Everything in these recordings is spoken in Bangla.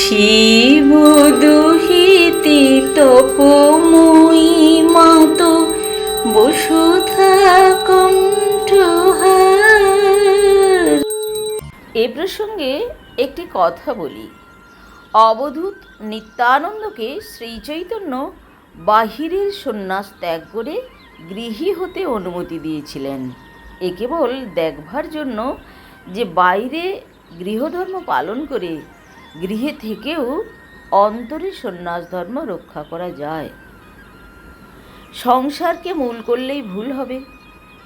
শিব দুহিতে তপময়ী মাত, বসুধা কণ্ঠহার এ প্রসঙ্গে একটি কথা বলি। অবধূত নিত্যানন্দকে শ্রীচৈতন্য বাহিরের সন্ন্যাস ত্যাগ করে গৃহী হতে অনুমতি দিয়েছিলেন। এ কেবল দেখবার জন্য যে বাইরে গৃহধর্ম পালন করে গৃহে থেকেও অন্তরে সন্ন্যাস ধর্ম রক্ষা করা যায়। সংসারকে মূল করলেই ভুল হবে।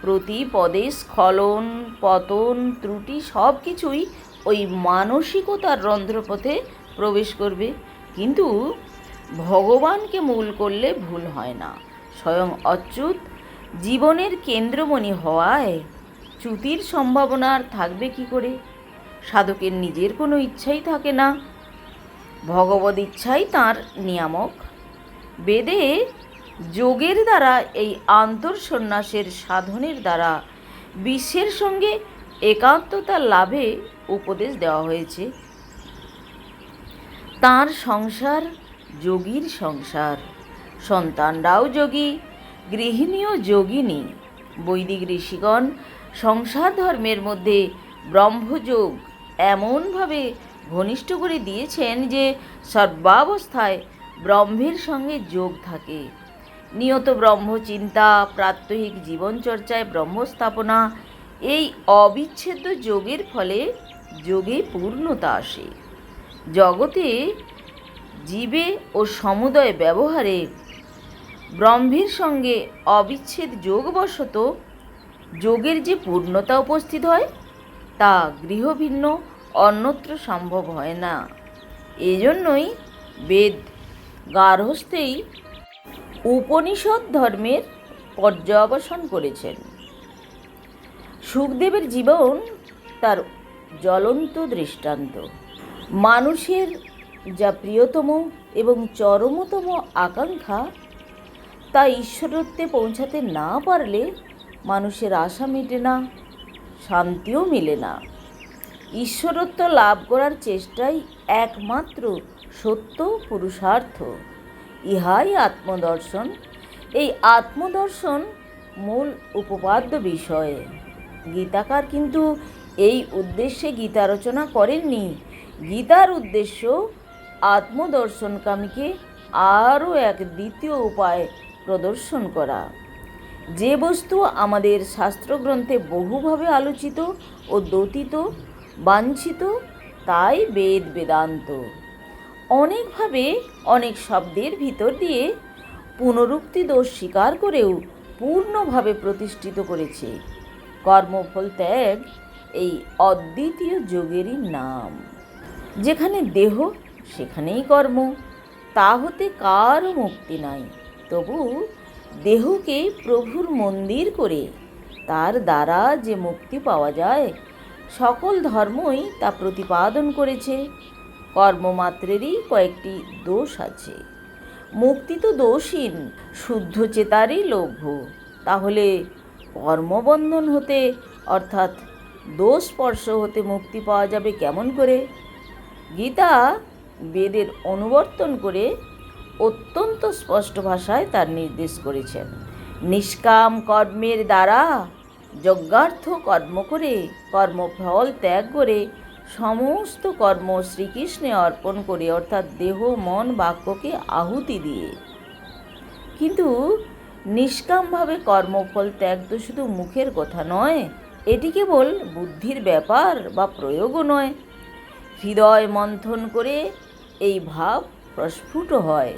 প্রতি পদে স্খলন, পতন, ত্রুটি সব কিছুই ওই মানসিকতার রন্ধ্রপথে প্রবেশ করবে। কিন্তু ভগবানকে মূল করলে ভুল হয় না। স্বয়ং অচ্যুত জীবনের কেন্দ্রমণি হওয়ায় চ্যুতির সম্ভাবনা আর থাকবে কি করে? সাধকের নিজের কোনো ইচ্ছাই থাকে না। ভগবদ ইচ্ছাই তাঁর নিয়ামক। বেদে যোগের দ্বারা এই আন্তঃসন্ন্যাসের সাধনের দ্বারা বিশ্বের সঙ্গে একান্ততা লাভে উপদেশ দেওয়া হয়েছে। তার সংসার যোগীর সংসার। সন্তানরাও যোগী, গৃহিণীও যোগিনী। বৈদিক ঋষিগণ সংসার ধর্মের মধ্যে ব্রহ্মযোগ এমনভাবে ঘনিষ্ঠ করে দিয়েছেন যে সর্বাবস্থায় ব্রহ্মের সঙ্গে যোগ থাকে। নিয়ত ব্রহ্মচিন্তা, প্রাত্যহিক জীবনচর্চায় ব্রহ্মস্থাপনা, এই অবিচ্ছেদ্য যোগের ফলে যোগে পূর্ণতা আসে। জগতে জীবে ও সমুদয় ব্যবহারে ব্রহ্মের সঙ্গে অবিচ্ছেদ যোগবশত যোগের যে পূর্ণতা উপস্থিত হয়, তা গৃহভিন্ন অন্যত্র সম্ভব হয় না। এজন্যই বেদ গার্হস্থেই উপনিষদ ধর্মের পর্যবসান করেছেন। সুখদেবের জীবন তার জ্বলন্ত দৃষ্টান্ত। মানুষের যা প্রিয়তম এবং চরমতম আকাঙ্ক্ষা, তা ঈশ্বরত্বে পৌঁছাতে না পারলে মানুষের আশা মেটে না, শান্তিও মেলে না। ঈশ্বরত্ব লাভ করার চেষ্টাই একমাত্র সত্য পুরুষার্থ। ইহাই আত্মদর্শন। এই আত্মদর্শন মূল উপপাদ্য বিষয়। গীতাকার কিন্তু এই উদ্দেশ্যে গীতা রচনা করেননি। গীতার উদ্দেশ্য আত্মদর্শনকামীকে আরও এক দ্বিতীয় উপায় প্রদর্শন করা। যে বস্তু আমাদের শাস্ত্রগ্রন্থে বহুভাবে আলোচিত ও দতিত বাঞ্ছিত, তাই বেদ বেদান্ত। অনেকভাবে অনেক শব্দের ভিতর দিয়ে পুনরুক্তি দোষ স্বীকার করেও পূর্ণভাবে প্রতিষ্ঠিত করেছে। কর্মফল ত্যাগ এই অদ্বিতীয় যোগেরই নাম। যেখানে দেহ, সেখানেই কর্ম। তা হতে কারও মুক্তি নাই। তবু দেহকে প্রভুর মন্দির করে তার দ্বারা যে মুক্তি পাওয়া যায় সকল ধর্মই তা প্রতিপাদন করেছে। কর্মমাত্রেরই কয়েকটি দোষ আছে। মুক্তি তো দোষহীন শুদ্ধ চেতারই লভ্য। তাহলে কর্মবন্ধন হতে, অর্থাৎ দোষ স্পর্শ হতে মুক্তি পাওয়া যাবে কেমন করে? গীতা বেদের অনুবর্তন করে অত্যন্ত স্পষ্ট ভাষায় তার নির্দেশ করেছেন। নিষ্কাম কর্মের দ্বারা যজ্ঞার্থ কর্ম করে, কর্মফল ত্যাগ করে, সমস্ত কর্ম শ্রীকৃষ্ণে অর্পণ করে, অর্থাৎ দেহ, মন, বাক্যকে আহুতি দিয়ে। কিন্তু নিষ্কামভাবে কর্মফল ত্যাগ তো শুধু মুখের কথা নয়, এটি কেবল বুদ্ধির ব্যাপার বা প্রয়োগও নয়। হৃদয় মন্থন করে এই ভাব প্রস্ফুট হয়।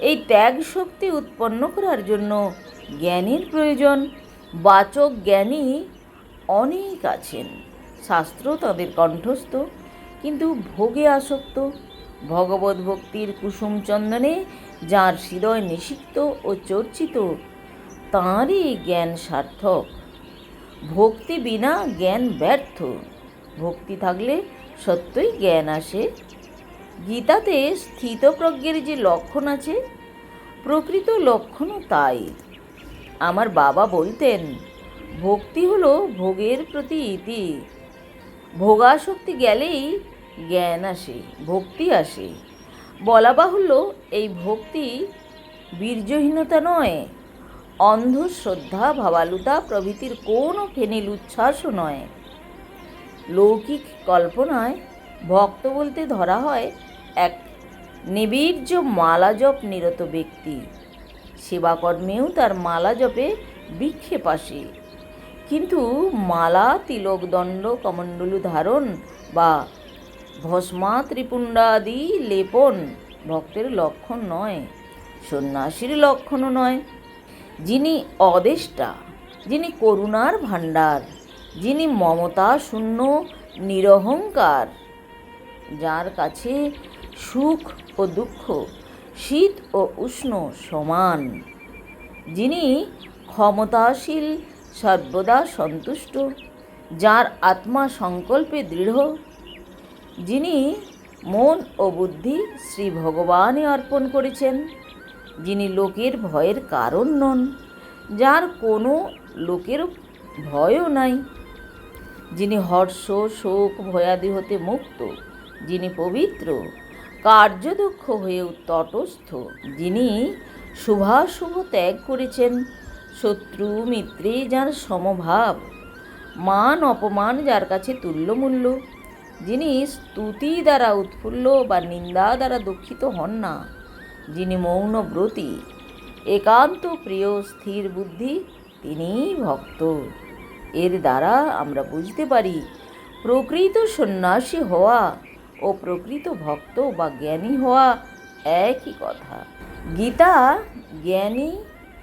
এই ত্যাগ শক্তি উৎপন্ন করার জন্য জ্ঞানের প্রয়োজন। বাচক জ্ঞানী অনেক আছেন। শাস্ত্র তাদের কণ্ঠস্থ, কিন্তু ভোগে আসক্ত। ভগবত ভক্তির কুসুম চন্দনে যার হৃদয় নিষিক্ত ও চর্চিত, তাঁরই জ্ঞান সার্থক। ভক্তি বিনা জ্ঞান ব্যর্থ। ভক্তি থাকলে সত্যই জ্ঞান আসে। গীতাতে স্থিতপ্রজ্ঞের যে লক্ষণ আছে, প্রকৃত লক্ষণও তাই। আমার বাবা বলতেন, ভক্তি হলো ভোগের প্রতি ইতি। ভোগাসক্তি গেলেই জ্ঞান আসে, ভক্তি আসে। বলা বাহুল্য, এই ভক্তি বীর্যহীনতা নয়, অন্ধশ্রদ্ধা ভাবালুতা প্রভৃতির কোনো ফেনিল উচ্ছ্বাসও নয়। লৌকিক কল্পনায় ভক্ত বলতে ধরা হয় এক নিবীর্য মালাজপ নিরত ব্যক্তি। সেবাকর্মেও তার মালা জপে বিক্ষেপ আসে। কিন্তু মালা তিলক দণ্ড কমণ্ডলু ধারণ বা ভস্মা ত্রিপুণ্ডাদি লেপন ভক্তের লক্ষণ নয়, সন্ন্যাসীর লক্ষণও নয়। যিনি অদেষ্টা, যিনি করুণার ভাণ্ডার, যিনি মমতা শূন্য নিরহংকার, যার কাছে সুখ ও দুঃখ শীত ও উষ্ণ সমান। যিনি ক্ষমতাশীল, সর্বদা সন্তুষ্ট, যার আত্মা সংকল্পে দৃঢ়, যিনি মন ও বুদ্ধি শ্রী ভগবানে অর্পণ করেছেন, যিনি লোকের ভয়ের কারণ নন, যার কোনো লোকের ভয়ও নাই, যিনি হর্ষ, শোক, ভয়াদি হতে মুক্ত, যিনি পবিত্র কার্যদক্ষ হয়েও তটস্থ, যিনি শুভাশুভ ত্যাগ করেছেন। শত্রু মিত্রে যার সমভাব, মান অপমান যার কাছে তুল্যমূল্য, যিনি স্তুতি দ্বারা উৎফুল্ল বা নিন্দা দ্বারা দুঃখিত হন না, যিনি মৌনব্রতী একান্ত প্রিয় স্থির বুদ্ধি, তিনিই ভক্ত। এর দ্বারা আমরা বুঝতে পারি, প্রকৃত সন্ন্যাসী হওয়া ও প্রকৃত ভক্ত বা জ্ঞানী হওয়া একই কথা। গীতা জ্ঞানী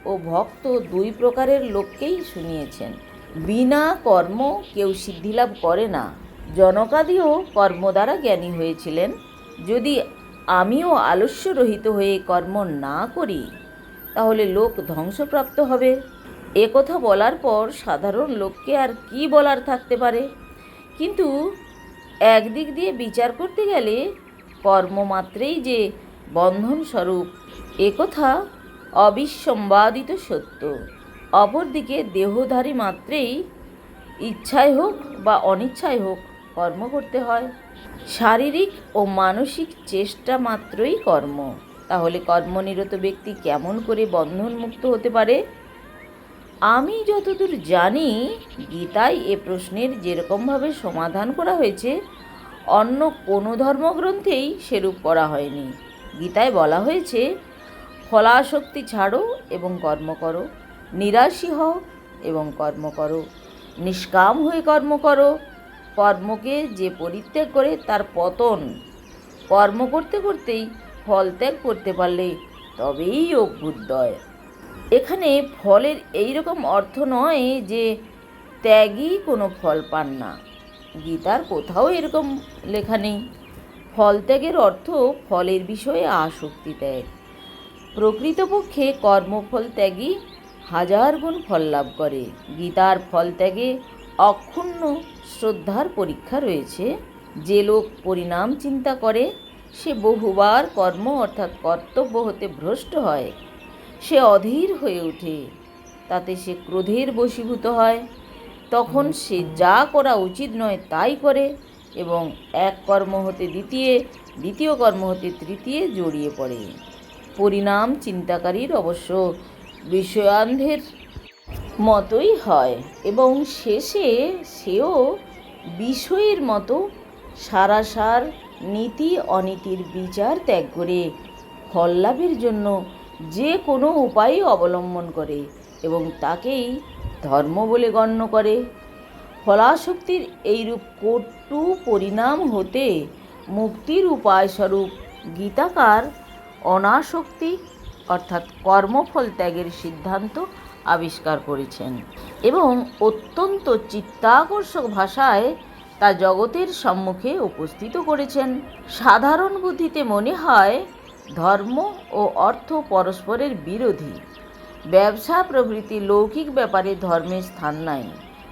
ও ভক্ত দুই প্রকারের লোককেই শুনিয়েছেন। বিনা কর্ম কেউ সিদ্ধিলাভ করে না। জনকাদিও কর্ম দ্বারা জ্ঞানী হয়েছিলেন। যদি আমিও আলস্যরহিত হয়ে কর্ম না করি, তাহলে লোক ধ্বংসপ্রাপ্ত হবে। এ কথা বলার পর সাধারণ লোককে আর কি বলার থাকতে পারে? কিন্তু একদিক দিয়ে বিচার করতে গেলে কর্মমাত্রেই যে বন্ধন স্বরূপ একথা অবিসম্বাদিত সত্য। অপরদিকে দেহধারী মাত্রেই ইচ্ছায় হোক বা অনিচ্ছায় হোক কর্ম করতে হয়। শারীরিক ও মানসিক চেষ্টা মাত্রই কর্ম। তাহলে কর্মনিরত ব্যক্তি কেমন করে বন্ধনমুক্ত হতে পারে? আমি যতদূর জানি, গীতায় এ প্রশ্নের যেরকমভাবে সমাধান করা হয়েছে, অন্য কোনো ধর্মগ্রন্থেই সেরূপ করা হয়নি। গীতায় বলা হয়েছে ফলাশক্তি ছাড়ো এবং কর্ম করো, নিরাশী হও এবং কর্ম করো, নিষ্কাম হয়ে কর্ম করো, কর্মকে যে পরিত্যাগ করে তার পতন। কর্ম করতে করতেই ফল ত্যাগ করতে পারলে তবেই অভ্যুদয় এখানে ফলের এই রকম অর্থ নয় যে ত্যাগই কোনো ফল পান না। গীতার কোথাও এরকম লেখা নেই। ফল ত্যাগের অর্থ ফলের বিষয়ে আসক্তি ত্যাগ প্রকৃতপক্ষে কর্মফল ত্যাগই হাজার গুণ ফল লাভ করে। গীতার ফল ত্যাগে অক্ষুণ্ণ শ্রদ্ধার পরীক্ষা রয়েছে। যে লোক পরিণাম চিন্তা করে, সে বহুবার কর্ম অর্থাৎ কর্তব্য হতে ভ্রষ্ট হয়। সে অধীর হয়ে ওঠে। তাতে সে ক্রোধের বশীভূত হয়। তখন সে যা করা উচিত নয় তাই করে এবং এক কর্ম হতে দ্বিতীয় দ্বিতীয় কর্ম হতে তৃতীয় জড়িয়ে পড়ে। পরিণাম চিন্তাকারীর অবশ্য বিষয়ান্ধের মতোই হয় এবং শেষে সেও বিষয়ের মতো সারাসার নীতি অনীতির বিচার ত্যাগ করে, ফল লাভের জন্য যে কোনো উপায় অবলম্বন করে এবং তাকেই ধর্ম বলে গণ্য করে। ফলাশক্তির এইরূপ কটু পরিণাম হতে মুক্তির উপায়স্বরূপ গীতাকার অনাসক্তি অর্থাৎ কর্মফল ত্যাগের সিদ্ধান্ত আবিষ্কার করেছেন এবং অত্যন্ত চিত্তাকর্ষক ভাষায় তা জগতের সম্মুখে উপস্থিত করেছেন। সাধারণ বুদ্ধিতে মনে হয় ধর্ম ও অর্থ পরস্পরের বিরোধী। ব্যবসা প্রভৃতি লৌকিক ব্যাপারে ধর্মের স্থান নাই।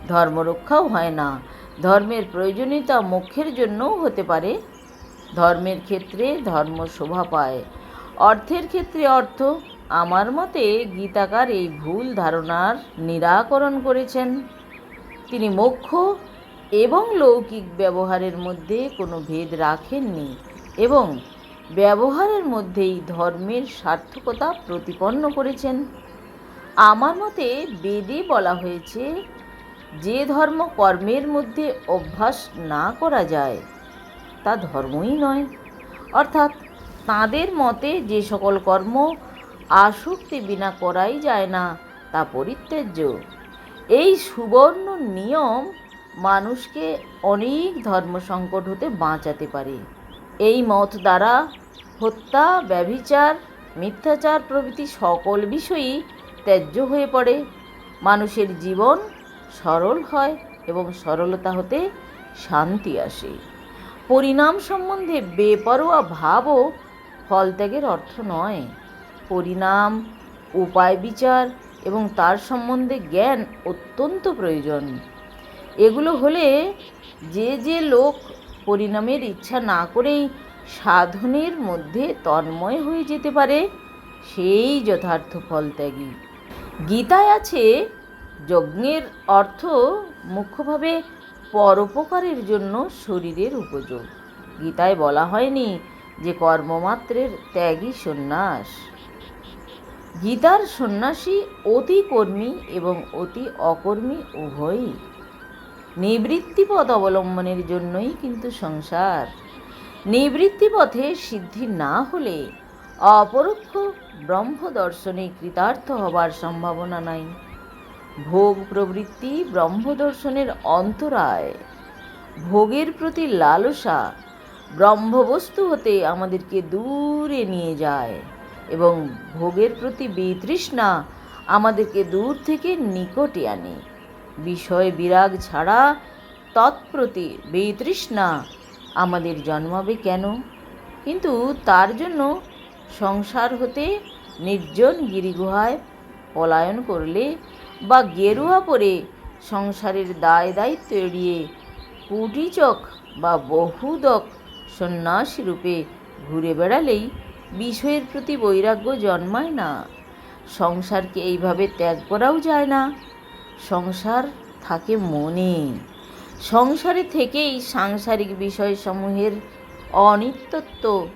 ধর্মরক্ষাও হয় না। ধর্মের প্রয়োজনীয়তা মোক্ষের জন্যও হতে পারে। ধর্মের ক্ষেত্রে ধর্ম শোভা পায়। অর্থের ক্ষেত্রে অর্থ। আমার মতে গীতাকার এই ভুল ধারণার নিরাকরণ করেছেন। তিনি মোক্ষ এবং লৌকিক ব্যবহারের মধ্যে কোনো ভেদ রাখেননি এবং ব্যবহারের মধ্যেই ধর্মের সার্থকতা প্রতিপন্ন করেছেন। আমার মতে বেদে বলা হয়েছে, যে ধর্ম কর্মের মধ্যে অভ্যাস না করা যায়, তা ধর্মই নয়। অর্থাৎ তাঁদের মতে যে সকল কর্ম আসক্তি বিনা করাই যায় না, তা পরিত্যাজ্য। এই সুবর্ণ নিয়ম মানুষকে অনেক ধর্ম সংকট হতে বাঁচাতে পারে। এই মত দ্বারা হত্যা, ব্যভিচার, মিথ্যাচার প্রভৃতি সকল বিষয়ই ত্যায্য হয়ে পড়ে। মানুষের জীবন সরল হয় এবং সরলতা হতে শান্তি আসে। পরিণাম সম্বন্ধে বেপরোয়া ভাবও ফলত্যাগের অর্থ নয়। পরিণাম, উপায় বিচার এবং তার সম্বন্ধে জ্ঞান অত্যন্ত প্রয়োজন। এগুলো হলে যে যে লোক পরিণামের ইচ্ছা না করেই সাধনের মধ্যে তন্ময় হয়ে যেতে পারে সেই যথার্থ ফলত্যাগী। গীতায় আছে, যজ্ঞের অর্থ মুখ্যভাবে পরোপকারের জন্য শরীরের উপযোগ। গীতায় বলা হয়নি যে কর্মমাত্রের ত্যাগই সন্ন্যাস। গীতার সন্ন্যাসী অতি কর্মী এবং অতি অকর্মী উভয়ই। নিবৃত্তিপথ অবলম্বনের জন্যই কিন্তু সংসার। নিবৃত্তিপথে সিদ্ধি না হলে অপরোক্ষ ব্রহ্ম দর্শনে কৃতার্থ হবার সম্ভাবনা নাই। ভোগ প্রবৃত্তি ব্রহ্মদর্শনের অন্তরায়। ভোগের প্রতি লালসা ব্রহ্মবস্তু হতে আমাদেরকে দূরে নিয়ে যায় এবং ভোগের প্রতি বিতৃষ্ণা আমাদেরকে দূর থেকে নিকটে আনে। বিষয় বিরাগ ছাড়া তৎপ্রতি বিতৃষ্ণা আমাদের জন্মাবে কেন? কিন্তু তার জন্য সংসার হতে নির্জন গিরিগুহায় পলায়ন করলে বা গেরুয়া পরে সংসারের দায় দায়িত্ব এড়িয়ে কুটিচক বা বহুদক সন্ন্যাসী রূপে ঘুরে বেড়ালেই বিষয়ের প্রতি বৈরাগ্য জন্মায় না। সংসারকে এইভাবে ত্যাগ করাও যায় না। সংসার থাকে মনে। সংসারে থেকেই সাংসারিক বিষয়সমূহের অনিত্যত্ব,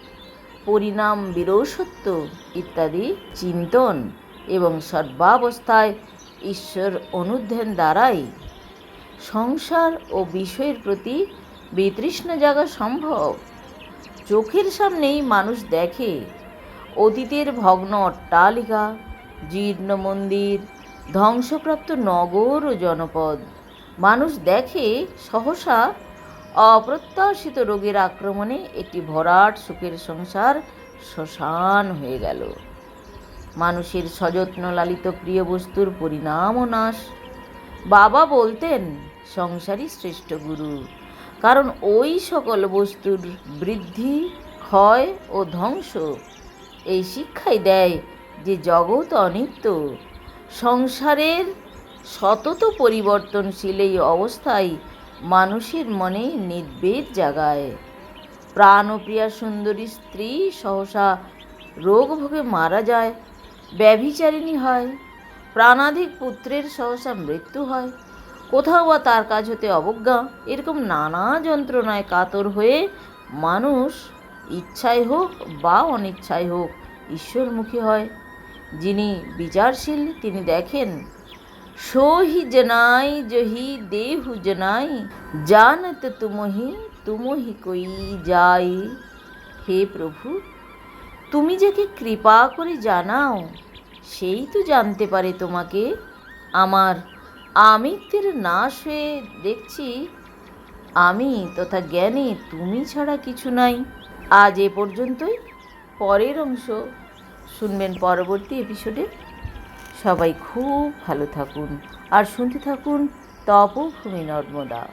পরিণাম বিরসত্ব ইত্যাদি চিন্তন এবং সর্বাবস্থায় ঈশ্বর অনুধ্যান দ্বারাই সংসার ও বিষয়ের প্রতি বিতৃষ্ণ জাগা সম্ভব। চোখের সামনেই মানুষ দেখে, অতীতের ভগ্ন অট্টালিকা, জীর্ণ মন্দির ধ্বংসপ্রাপ্ত নগর ও জনপদ। মানুষ দেখে সহসা অপ্রত্যাশিত রোগের আক্রমণে একটি ভরাট সুখের সংসার শ্মশান হয়ে গেল। মানুষের সযত্ন লালিত প্রিয় বস্তুর পরিণাম ও নাশ। বাবা বলতেন, সংসারই শ্রেষ্ঠ গুরু। কারণ ওই সকল বস্তুর বৃদ্ধি, ক্ষয় ও ধ্বংস এই শিক্ষাই দেয় যে জগৎ অনিত্য। সংসারের সতত পরিবর্তনশীল এই অবস্থায় মানুষের মনে নির্বেদ জাগায়। প্রাণপ্রিয়া সুন্দরী স্ত্রী সহসা রোগ ভোগে মারা যায়, ব্যভিচারিণী হয়, প্রাণাধিক পুত্রের সহসা মৃত্যু হয়, কোথাও বা তার কাজ হতে অবজ্ঞা, এরকম নানা যন্ত্রণায় কাতর হয়ে মানুষ ইচ্ছায় হোক বা অনিচ্ছাই হোক ঈশ্বরমুখী হয়। যিনি বিচারশীল, তিনি দেখেন, সোহি জনাই, জহি দেহু জনাই, জানত তুমহি তুমহি কই যাই হে প্রভু, তুমি যাকে কৃপা করে জানাও, সেই তো জানতে পারে তোমাকে। আমার আমিত্বের নাশ হয়ে দেখছি, আমি তথা জ্ঞানে তুমি ছাড়া কিছু নাই। আজ এ পর্যন্তই, পরের অংশ। শুনবেন পরবর্তী এপিসোডে। সবাই খুব ভালো থাকুন। আর শুনতে থাকুন তপভূমি নর্মদা।